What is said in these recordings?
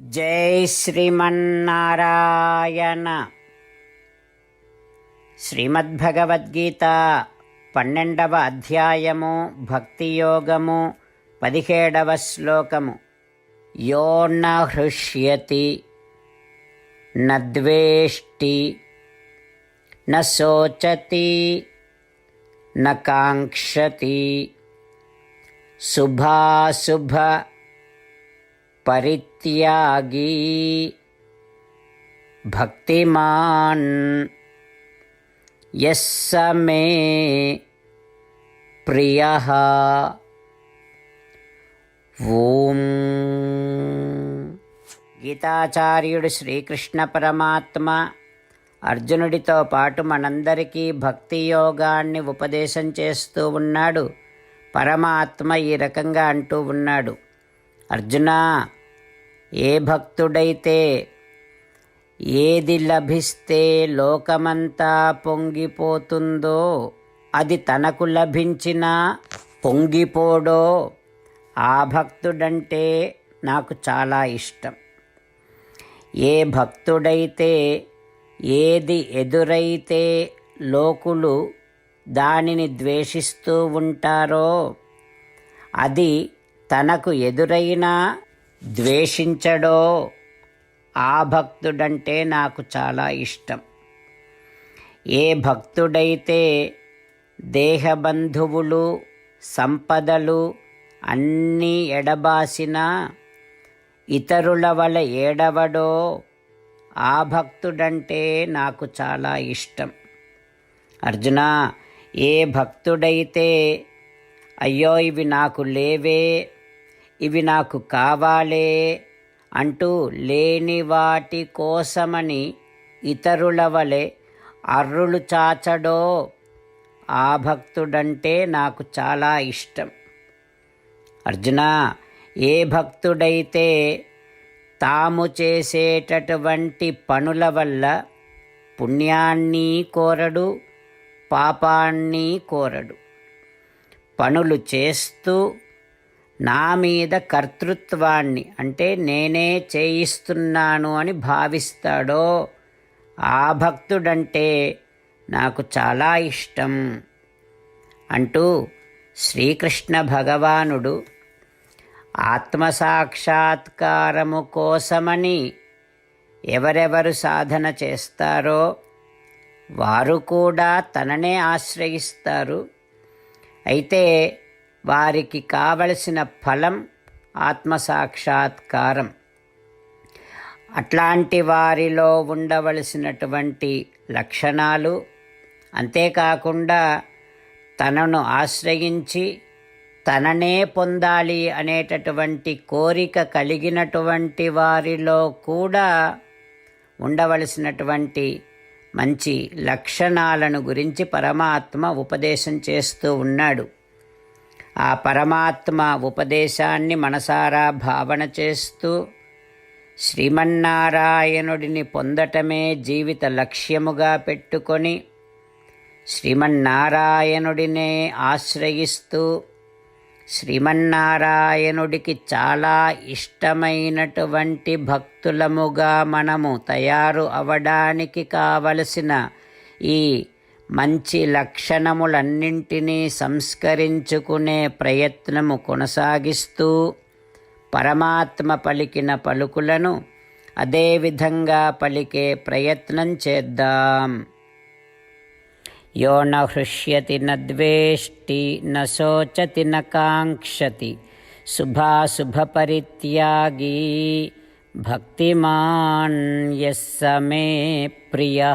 జై శ్రీమన్నారాయణ. శ్రీమద్భగవద్గీత పన్నెండవ అధ్యాయము భక్తియోగము పదిహేడవ శ్లోకము. యో హృష్యతి నద్వేష్టి న శోచతి న కాంక్షతి శుభాశుభ భక్తిమాన్ యస్స మే ప్రియ ఓం. గీతాచార్యుడు శ్రీకృష్ణ పరమాత్మ అర్జునుడితో పాటు మనందరికీ భక్తి యోగాన్ని ఉపదేశం చేస్తూ ఉన్నాడు. పరమాత్మ ఈ రకంగా అంటూ ఉన్నాడు. అర్జున ఏ భక్తుడైతే ఏది లభిస్తే లోకమంతా పొంగిపోతుందో అది తనకు లభించినా పొంగిపోడో ఆ భక్తుడంటే నాకు చాలా ఇష్టం. ఏ భక్తుడైతే ఏది ఎదురైతే లోకులు దానిని ద్వేషిస్తూ ఉంటారో అది తనకు ఎదురైనా ద్వేషించడో ఆ భక్తుడంటే నాకు చాలా ఇష్టం. ఏ భక్తుడైతే దేహబంధువులు సంపదలు అన్నీ ఎడబాసినా ఇతరుల వల ఏడవడో ఆ భక్తుడంటే నాకు చాలా ఇష్టం. అర్జున ఏ భక్తుడైతే అయ్యో ఇవి నాకు లేవే ఇవి నాకు కావాలే అంటూ లేని వాటి కోసమని ఇతరుల వలె అర్రులు చాచడో ఆ భక్తుడంటే నాకు చాలా ఇష్టం. అర్జున ఏ భక్తుడైతే తాము చేసేటటువంటి పనుల వల్ల పుణ్యాన్ని కోరడు పాపాన్ని కోరడు. పనులు చేస్తూ నా మీద కర్తృత్వాన్ని అంటే నేనే చేయిస్తున్నాను అని భావిస్తాడో ఆ భక్తుడంటే నాకు చాలా ఇష్టం. అంటూ శ్రీకృష్ణ భగవానుడు ఆత్మసాక్షాత్కారము కోసమని ఎవరెవరు సాధన చేస్తారో వారు కూడా తననే ఆశ్రయిస్తారు. అయితే వారికి కావలసిన ఫలం ఆత్మసాక్షాత్కారం. అట్లాంటి వారిలో ఉండవలసినటువంటి లక్షణాలు అంతేకాకుండా తనను ఆశ్రయించి తననే పొందాలి అనేటటువంటి కోరిక కలిగినటువంటి వారిలో కూడా ఉండవలసినటువంటి మంచి లక్షణాలను గురించి పరమాత్మ ఉపదేశం చేస్తూ ఉన్నాడు. ఆ పరమాత్మ ఉపదేశాన్ని మనసారా భావన చేస్తూ శ్రీమన్నారాయణుడిని పొందటమే జీవిత లక్ష్యముగా పెట్టుకొని శ్రీమన్నారాయణుడినే ఆశ్రయిస్తూ శ్రీమన్నారాయణుడికి చాలా ఇష్టమైనటువంటి భక్తులముగా మనము తయారు అవడానికి కావలసిన ఈ మంచి లక్షణములన్నింటినీ సంస్కరించుకునే ప్రయత్నము కొనసాగిస్తూ పరమాత్మ పలికిన పలుకులను అదేవిధంగా పలికే ప్రయత్నం చేద్దాం. యో హృష్యతి నద్వేష్టి నశోచతి నకాంక్షతి శోచతి న శుభాశుభపరిత్యాగీ భక్తిమాన్ యస్స మే ప్రియ.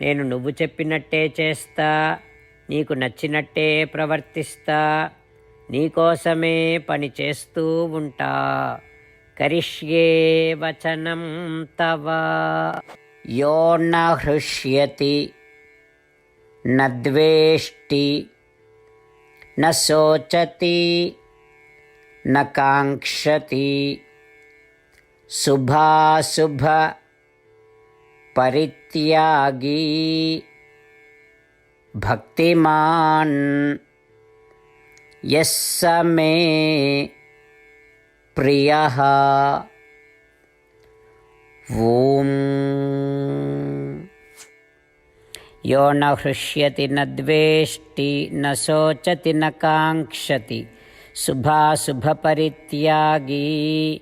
నేను నువ్వు చెప్పినట్టే చేస్తా నీకు నచ్చినట్టే ప్రవర్తిస్తా నీకోసమే పని చేస్తూ ఉంటా. కరిష్యే వచనం తవ. యో న హృష్యతి న ద్వేష్టి న శుభాశుభ परित्यागी। भक्तिमान् यः स मे प्रियः। ॐ। यो न हृष्यति न द्वेष्टि न शोचति न काङ्क्षति। शुभाशुभपरित्यागी।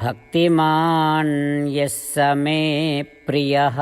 भक्तिमान् यः स मे प्रियः